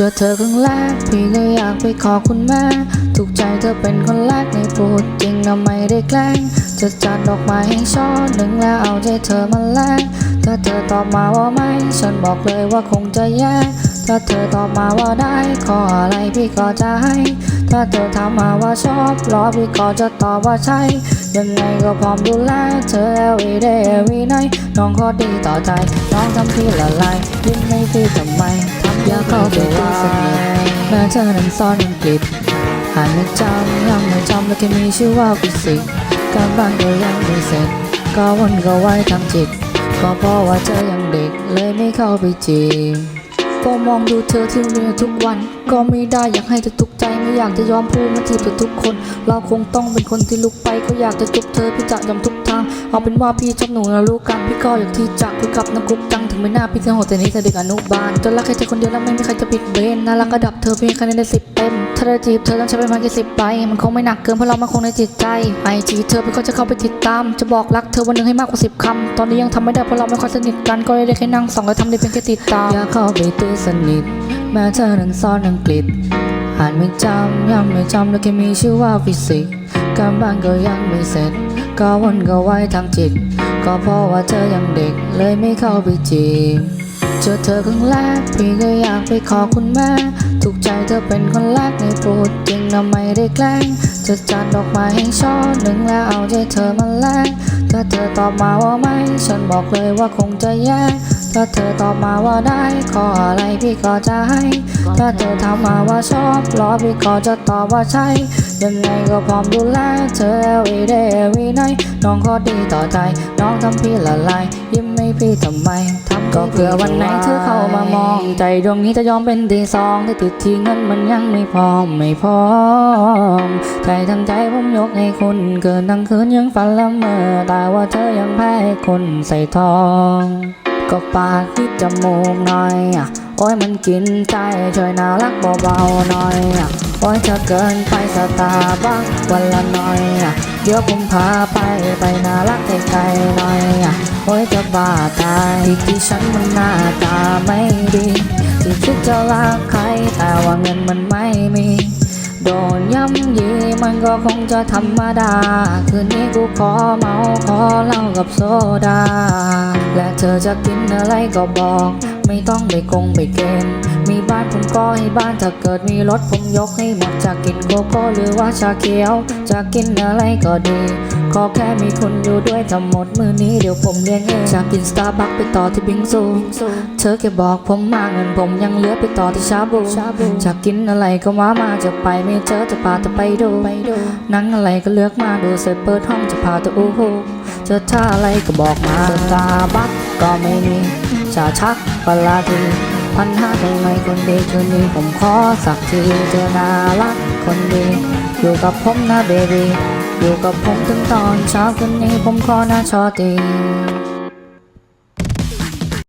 เจอเธอครั้งแรกพี่ก็อยากไปขอคุณแม่ถูกใจเธอเป็นคนแรกในพูดจริงนะไม่ได้แกล้งจะจัดดอกไม้ให้ช่อหนึ่งแล้วเอาใจเธอมาแลกถ้าเธอตอบมาว่าไม่ ฉันบอกเลยว่าคงจะแย่ถ้าเธอตอบมาว่าได้ ขออะไรพี่ก็จะให้ ถ้าเธอถามมาว่าชอบรอพี่ก็จะตอบว่าใช่ ยังไงก็พร้อมดูแลเธอ every day every night น้องขอดีต่อใจ น้องทำพี่ละลายยิ้มไม่พี่ทำไม อยากเข้าไปตีสนิทแม้เธอนั้นซ่อนอังกฤษหายไม่จำยังไม่จำและแค่มีชื่อว่ากุศิลการบ้านก็ยังไม่เสร็จก็วนก็ไว้ทำจิตก็เพราะว่าเธอยังเด็กเลยไม่เข้าไปจีบ ก็มองดูเธอที่โรงเรียนทุกวัน ก็ไม่ได้อยากให้เธอทุกใจไม่อยากจะยอมพูดมาจีบเธอทุกคน เราคงต้องเป็นคนที่ลุกไปก็อยากจะจุบเธอพี่จะยอมทุกทางเอาเป็นว่าพี่ชอบหนูนะรู้กันพี่ก็อยากที่จะคุยกับนักกุ๊กจังถึงไม่น่าพี่เธอโหดแต่นี้เธอเด็กอนุบาลจนรักแค่เธอคนเดียวแล้วไม่มีใครจะปิดเบนน่ารักระดับเธอเพียงคะแนนได้สิบเต็ม ถ้าจะจีบเธอต้องใช้ปมาณแค่สิบใบมันคงไม่หนักเกินเพราะเรามันคงในจิตใจไอจีเธอพี่ก็จะเข้าไปติดตาม จะบอกรักเธอวันหนึงให้มากกว่าสิบคำ ตอนนี้ยังทำไม่ได้เพราะเราไม่ค่อยสนิทกัน ก็เลยได้แค่นั่งสองและทำได้เพียงแค่ติดตาม อยากเข้าไปตีสนิท แม้เธอนั้นซ่อนอังกฤษ อ่านไม่จำยังไม่จำแล้วแค่มีชื่อว่าฟิสิกส์การบ้านก็ยังไม่เสร็จ ก็วนก็ไว้ทางจิต ก็เพราะว่าเธอยังเด็กเลยไม่เข้าไปจีบเจอเธอครั้งแรกพี่ก็อยากไปขอคุณแม่ ถูกใจเธอเป็นคนแรกในพูดจริงนะไม่ได้แกล้งจะจัดดอกไม้ให้ช่อหนึ่งแล้วเอาใจเธอมาแลกถ้าเธอตอบมาว่าไม่ ฉันบอกเลยว่าคงจะแย่ถ้าเธอตอบมาว่าได้ขออะไรพี่ก็จะให้ ถ้าเธอถามมาว่าชอบรอพี่ก็จะตอบว่าใช่ยังไงก็พร้อมดูแลเธอ every day every night น้องขอดีต่อใจ น้องทำพี่ละลาย ยิ้มให้พี่ทำไมทำก็เพื่อวันไหนเธอเข้ามามอง ใจดวงนี้จะยอมเป็นที่สองแต่ติดที่เงินมันยังไม่พอไม่พอใจทั้งใจผมยกให้คุณเกินทั้งคืนยังฝันละเมอแต่ว่าเธอยังแพ้คนใส่ทอง ก็ปากที่จมูกหน่อยอะ โอ้ยมันกินใจช่วยน่ารักเบาๆหน่อยอโอ้ยถ้าเกินไปสตาร์บัควันละหน่อยอเดี๋ยวผมพาไปไปน่ารักไกลๆหน่อยอโอ้ยจะบ้าตายที่ที่ฉันมันหน้าตาไม่ดีที่คิดจะรักใครแต่ว่าเงินมันไม่มีโดนย่ำยีมันก็คงจะธรรมดา คืนนี้กูขอเมาขอเหล้ากับโซดา และเธอจะกินอะไรก็บอก ไม่ต้องไปกงไปเกณฑ์มีบ้านผมก็ให้บ้านถ้าเกิดมีรถผมยกให้หมดจะกินโกโก้หรือว่าชาเขียว จะกินอะไรก็ดี ขอแค่มีคนอยู่ด้วยทั้งหมดมือนี้เดี๋ยวผมเลี้ยงเองจะกินสตาร์บัคไปต่อที่บิงซู เธอแค่บอกผมมาเงินผมยังเหลือไปต่อที่ชาบูจะกินอะไรก็มามาจะไปไม่เจอจะพาเธอไปดูหนังอะไรก็เลือกมาดูเสร็จเปิดห้องจะพาเธออู้หู เจอท่าอะไรก็บอกมาสตาบัคก็ไม่มีชาชักปลาทีพันห้าทำไมคนดีคืนนี้ผมขอสักทีเธอน่ารักคนดี อยู่กับผมนะเบบีอยู่กับผมถึงตอนเช้าคืนนี้ผมขอหน้าชอตี